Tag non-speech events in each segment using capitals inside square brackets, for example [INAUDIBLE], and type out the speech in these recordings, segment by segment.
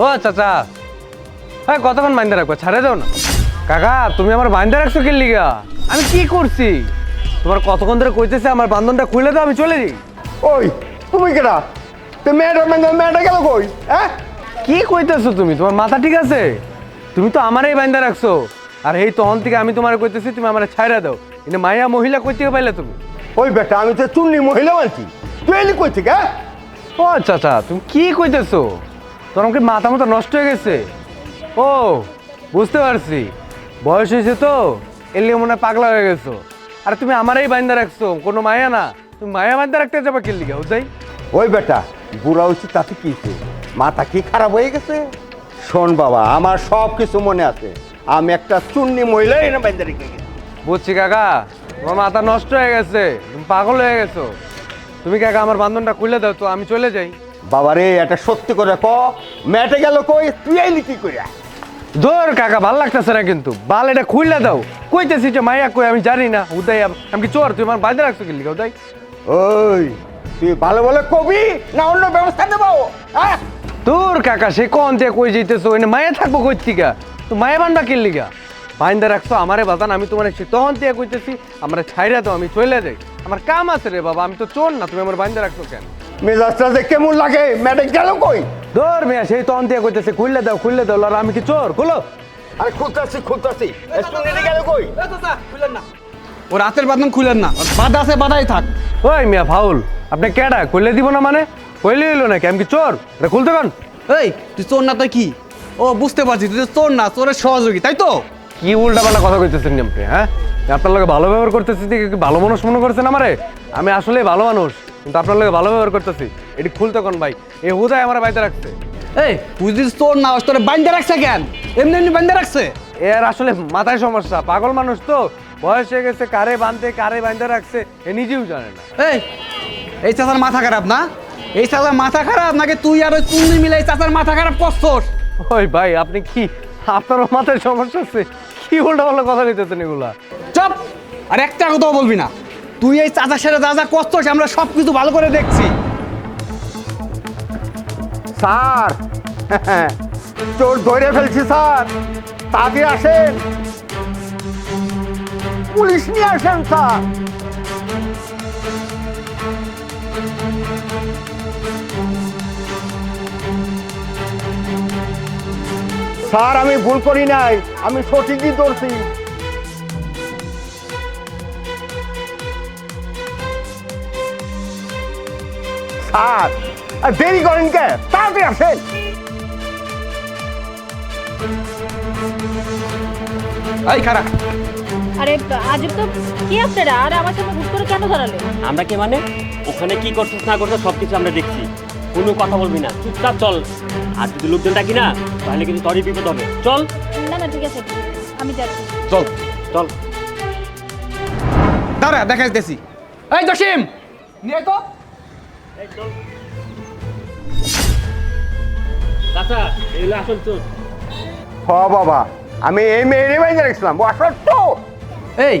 ও চাচা। হ্যাঁ কতক্ষণ বাইন্দা রাখব? ছাড়ে দাও না। কাকা তুমি আমার বাইন্দা রাখছো কি লিগা? আমি কি করছি? তোমার কতক্ষণ ধরে কইতেছে আমার বান্ধনটা খুলে দাও আমি চলে যাই। ওই তুমি কেডা? তো মেয়েটা মেয়েটা গেল কই? হ্যাঁ? কি কইতেছো তুমি? তোমার মাথা ঠিক আছে? তুমি তো আমারই বাইন্দা রাখছো। আর এই তখন থেকে আমি তোমার কইতেছি তুমি আমার ছাইরা দাও। কিন্তু মায়া মহিলা কই থেকে পাইলে তুমি? ওই বেটা আমি তো চুন্নি মহিলা মানছি তুই এলি কই থেকে হ্যাঁ? ও চাচা তুমি কি কইতেছো? তোমার কি মাথা মতো নষ্ট হয়ে গেছে। ও বুঝতে পারছি। বয়স হয়েছে তো এলিয়ে মনে পাগলা হয়ে গেছো। আর তুমি আমারই বাইন্দা রাখছো কোনো মায়া না। তুমি মায়া বাইন্দা রাখতে যাবা কি লিগা বুঝাই ওই বেটা বুড়া হয়েছে তাতে কি হইছে? মাথা কি খারাপ হয়ে গেছে? শোন বাবা আমার সব কিছু মনে আছে। আমি একটা চুন্নি মহিলা এনে বাইন্দা রেখে গেছি। বুঝছি কাকা তোমার মাথা নষ্ট হয়ে গেছে তুমি পাগল হয়ে গেছো। তুমি কাকা আমার বান্ধনটা খুলে দাও তো আমি চলে যাই। বাবা রে এটা সত্যি করে ক? মেয়েটা গেল কই? তুই এলি কি করে দূর কাকা ভালো লাগতেছে না কিন্তু। বাল এটা খুললে দাও। কইতেছি যে মাইয়া কই আমি জানি না। উদয় আমি কি চোর? তুই আমার বাইন্দা রাখছো কি লিগা উদয়? ওই তুই ভালো বলে কবি না অন্য ব্যবস্থা নেব? হ্যাঁ তোর কাকা সে কোন থেকে কই যাইতেছো এনে মায়া থাকব কই থেকে তুই মায়া বান্ধা কি লিগা? বাইন্দা রাখছো আমারে বাজান আমি তোমার সে তখন থেকে কইতেছি আমার ছাইরা দাও আমি চলে যাই। আমার কাম আছে রে বাবা আমি তো চোর না তুমি আমার বাইন্দা রাখছো কেন? মেজাজটা যে কেমন লাগে? মেয়েটা গেল কই? দৌড় মেয়া সেই তখন থেকে কইতেছে খুললে দাও খুললে দাও আর আমি কি চোর? খুলো। আরে খুঁজতেছি খুঁজতেছি স্টুডেন্ট গেল কই? ও রাতের বাঁধন খুলেন না। বাধা আছে বাধাই থাক। ওই মিয়া ফাউল আপনি কেডা? খুললে দিব না মানে? কইলে হইল নাকি? আমি কি চোর? এটা খুলতে কান? এই তুই চোর না তুই কি? ও বুঝতে পারছি তুই চোর না চোরের সহযোগী তাই তো? কি উল্টা পাল্টা কথা কইতেছেন আপনি হ্যাঁ? আপনার লগে ভালো ব্যবহার করতেছি ভালো মানুষ মনে করছেন আমারে? আমি আসলে ভালো মানুষ। কিন্তু আপনার লগে ভালো ব্যবহার করতেছি। এটি খুলতে কোন ভাই? এ হুদায় আমার বাইতে রাখছে। এই যদি চোর না তোর বান্ধে রাখছে কেন? এমনি এমনি বান্ধে রাখছে? এর আসলে মাথায় সমস্যা। পাগল মানুষ তো। বয়স হয়ে গেছে কারে বাঁধতে কারে বাঁধতে রাখছে এ নিজেও জানে না। এই এই চাচার মাথা খারাপ না? এই চাচার মাথা খারাপ? নাকি তুই আর ওই চুন্নি মিলে এই চাচার মাথা খারাপ করছস? ওই ভাই আপনি কি আপনারও মাথায় সমস্যা আছে? কি উল্টা পাল্টা কথা কইতেছেন এগুলা? চপ! আর একটা কথাও বলবি না। তুই এই চাচার সাথে যা যা করছস, আমরা সব কিছু ভালো করে দেখছি। স্যার, [LAUGHS] চোর ধরে ফেলছি, স্যার। তাড়াতাড়ি আসেন। পুলিশ নিয়ে আসেন, স্যার। স্যার, আমি ভুল করি নাই, আমি সঠিকই ধরছি। স্যার আর দেরি করেন কে? তাড়াতাড়ি আসেন। এই খারাপ আরে আজব তো কি আপনারা আর আমার সামনে হুট করে কেন দাঁড়ালে আমরা কি মানে? ওখানে কি করছিস না করছিস সব কিছু আমরা দেখছি। কোনো কথা বলবি না। চুপচাপ চল। আর যদি লোকজন ডাকি না তাহলে কিন্তু তোরই বিপদ হবে। চল। না না ঠিক আছে। আমি যাচ্ছি। চল। চল। দাঁড়া দেখাইতেছি। এই জসিম! নিয়ে তো চাচা এগুলো আসল চোর। হ বাবা আমি এই মেয়েরই বাইরে রাখছিলাম ও আসল তো এই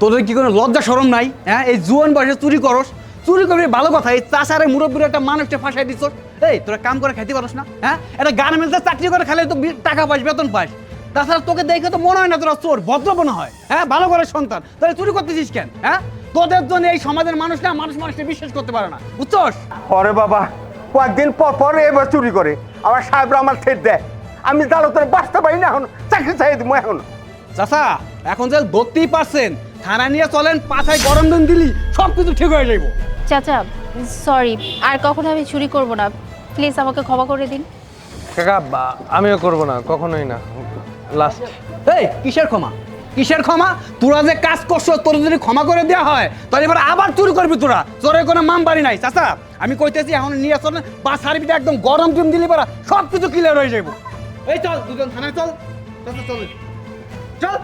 তোদের কি কোনো লজ্জা শরম নাই? হ্যাঁ এই জুয়ান বয়সে চুরি করস। চুরি করবি ভালো কথা এই চাষারে মুরব্বীর একটা মানুষকে ফাঁসাই দিছ এই তোরা কাম করে খেতে পারস না হ্যাঁ? একটা গার্মেন্টসে চাকরি করে খেলে তো টাকা পাস বেতন পাস। তাছাড়া তোকে দেখে তো মনে হয় না তোরা চোর ভদ্র মনে হয়। হ্যাঁ ভালো করে সন্তান তাহলে চুরি করতেছিস কেন হ্যাঁ? তোদের জন্য এই সমাজের মানুষ না মানুষ মানুষকে বিশ্বাস করতে পারে না। বুঝছস? পরে বাবা কয়েকদিন পর পর এবার চুরি করে। আবার সাহেবরা আমার ঠেট দেয়। আমি জালতরে বাঁচতে পারি না এখন চাকরি চাই দিব এখন। চাষা এখন যে ধরতেই পারছেন থানা নিয়ে চলেন পাছায় গরম দিন দিলি সব কিছু ঠিক হয়ে যাইব। চাচা সরি আর কখনো আমি চুরি করব না। প্লিজ আমাকে ক্ষমা করে দিন। কাকা বা- আমিও করব না কখনোই না। লাস্ট। এই কিসের ক্ষমা? কিসের ক্ষমা? তোরা যে কাজ করছ, তোর যদি ক্ষমা করে দেওয়া হয়, তাহলে এবার আবার চুরি করবি তোরা। তোর কোনো মাম বাড়ি নাই। চাচা, আমি কইতেছি এখন নিয়ে চল বা সার্ভিটা একদম গরম ডিম দিলি পারা সব কিছু ক্লিয়ার হয়ে যাব এই চল, দুজন থানায় চল। চল। চল।